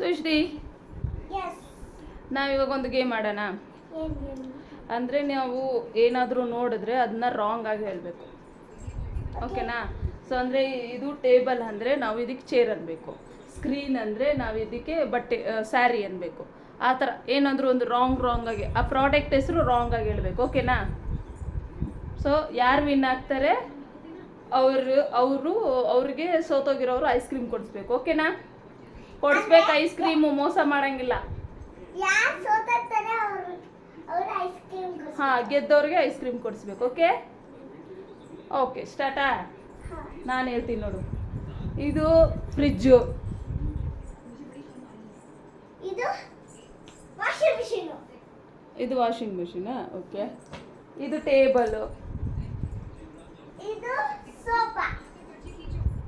ನಾವಿವಾಗೊಂದು ನಾವಿವಾಗ ಒಂದು ಗೇಮ್ ಆಡೋಣ ಅಂದರೆ ನಾವು ಏನಾದರೂ ನೋಡಿದ್ರೆ ಅದನ್ನ ರಾಂಗ್ ಆಗಿ ಹೇಳಬೇಕು. ಓಕೆನಾ ಸೊ ಅಂದರೆ ಇದು ಟೇಬಲ್ ಅಂದರೆ ನಾವು ಇದಕ್ಕೆ ಚೇರ್ ಅನ್ನಬೇಕು ಸ್ಕ್ರೀನ್ ಅಂದರೆ ನಾವು ಇದಕ್ಕೆ ಬಟ್ಟೆ ಸ್ಯಾರಿ ಅನ್ನಬೇಕು ಆ ಥರ ಏನಾದರೂ ಒಂದು ರಾಂಗ್ ರಾಂಗ್ ಆಗಿ ಆ ಪ್ರಾಡಕ್ಟ್ ಹೆಸರು ರಾಂಗ್ ಆಗಿ ಹೇಳಬೇಕು. ಓಕೆನಾ ಸೊ ಯಾರು ವಿನ್ ಆಗ್ತಾರೆ? ಅವರು ಅವರು ಅವರಿಗೆ ಸೋತೋಗಿರೋರು ಐಸ್ ಕ್ರೀಮ್ ಕೊಡಿಸ್ಬೇಕು. ಓಕೆನಾ ಕೊಡಿಸ್ಬೇಕು ಐಸ್ ಕ್ರೀಮು ಮೋಸ ಮಾಡಂಗಿಲ್ಲ. ಹಾ ಗೆದ್ದವ್ರಿಗೆ ಐಸ್ ಕ್ರೀಮ್ ಕೊಡಿಸ್ಬೇಕು ಓಕೆ ಓಕೆ ಸ್ಟಾರ್ಟಾ ನಾನು ಹೇಳ್ತೀನಿ ನೋಡು. ಇದು ಫ್ರಿಜ್ಜು ಇದು ವಾಷಿಂಗ್ ಮಿಷಿನ್ ಇದು ವಾಷಿಂಗ್ ಮಿಷಿನಾ ಓಕೆ ಇದು ಟೇಬಲು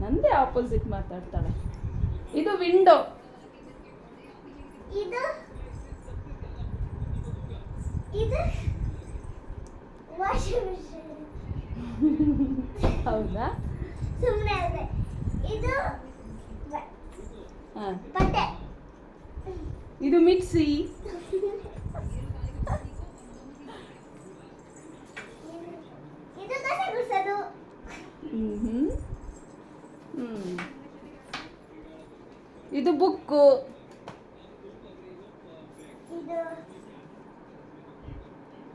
ನಂದೇ ಆಪೋಸಿಟ್ ಮಾತಾಡ್ತಾಳೆ. ಇದು ವಿಂಡೋ ಇದು? ಇದು? Washing machine. ಹೌದಾ? ಸುಮ್ಮನೆ ಇದೆ ಇದು ಬಟ್ಟೆ. ಇದು ಮಿಕ್ಸಿ. ಇದು ಗುಡಿಸೋದು. ಹ್ಞೂ ಇದು book.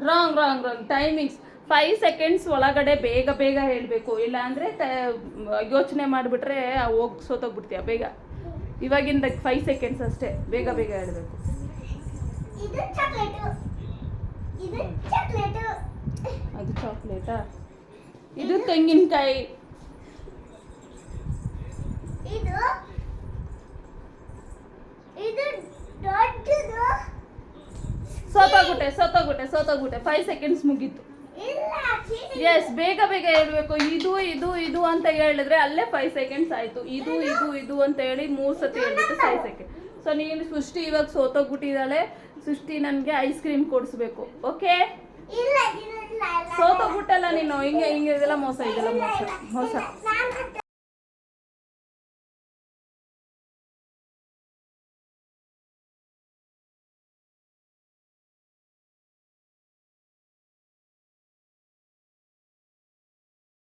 Wrong wrong wrong timings five seconds ಒಳಗಡೆ ಬೇಗ ಬೇಗ ಹೇಳಬೇಕು. ಇಲ್ಲಾಂದರೆ ಯೋಚನೆ ಮಾಡಿಬಿಟ್ರೆ ಹೋಗಿ ಸೋತೋಗ್ಬಿಡ್ತೀಯ ಬೇಗ. ಇವಾಗಿಂದ ಫೈವ್ ಸೆಕೆಂಡ್ಸ್ ಅಷ್ಟೇ. ಬೇಗ ಬೇಗ ಹೇಳಬೇಕು. ಅದು ಚಾಕ್ಲೇಟಾ? ಇದು ತೆಂಗಿನಕಾಯಿ ಇದು ಇದು ದೊಡ್ಡದು ಸೋತೋಗ್ಬಿಟ್ಟೆ ಸೋತೋಗ್ಬಿಟ್ಟೆ ಸೋತೋಗ್ಬಿಟ್ಟೆ ಫೈವ್ ಸೆಕೆಂಡ್ಸ್ ಮುಗೀತು. ಎಸ್ ಬೇಗ ಬೇಗ ಹೇಳ್ಬೇಕು. ಇದು ಇದು ಇದು ಅಂತ ಹೇಳಿದ್ರೆ ಅಲ್ಲೇ ಫೈವ್ ಸೆಕೆಂಡ್ಸ್ ಆಯ್ತು. ಇದು ಇದು ಇದು ಅಂತ ಹೇಳಿ ಮೂರು ಸತಿ ಹೇಳ್ಬಿಟ್ಟು ಫೈವ್ ಸೆಕೆಂಡ್ ಸೊ ನೀನು ಸೃಷ್ಟಿ ಇವಾಗ ಸೋತೋಗ್ಬಿಟ್ಟಿದ್ದಾಳೆ. ಸೃಷ್ಟಿ ನನಗೆ ಐಸ್ ಕ್ರೀಮ್ ಕೊಡಿಸ್ಬೇಕು. ಓಕೆ ಸೋತೋಗ್ಬಿಟ್ಟಲ್ಲ ನೀನು. ಹಿಂಗೆ ಹಿಂಗೆ ಇದೆಲ್ಲ ಮೋಸ ಇದೆಲ್ಲ ಮೋಸ ಮೋಸ.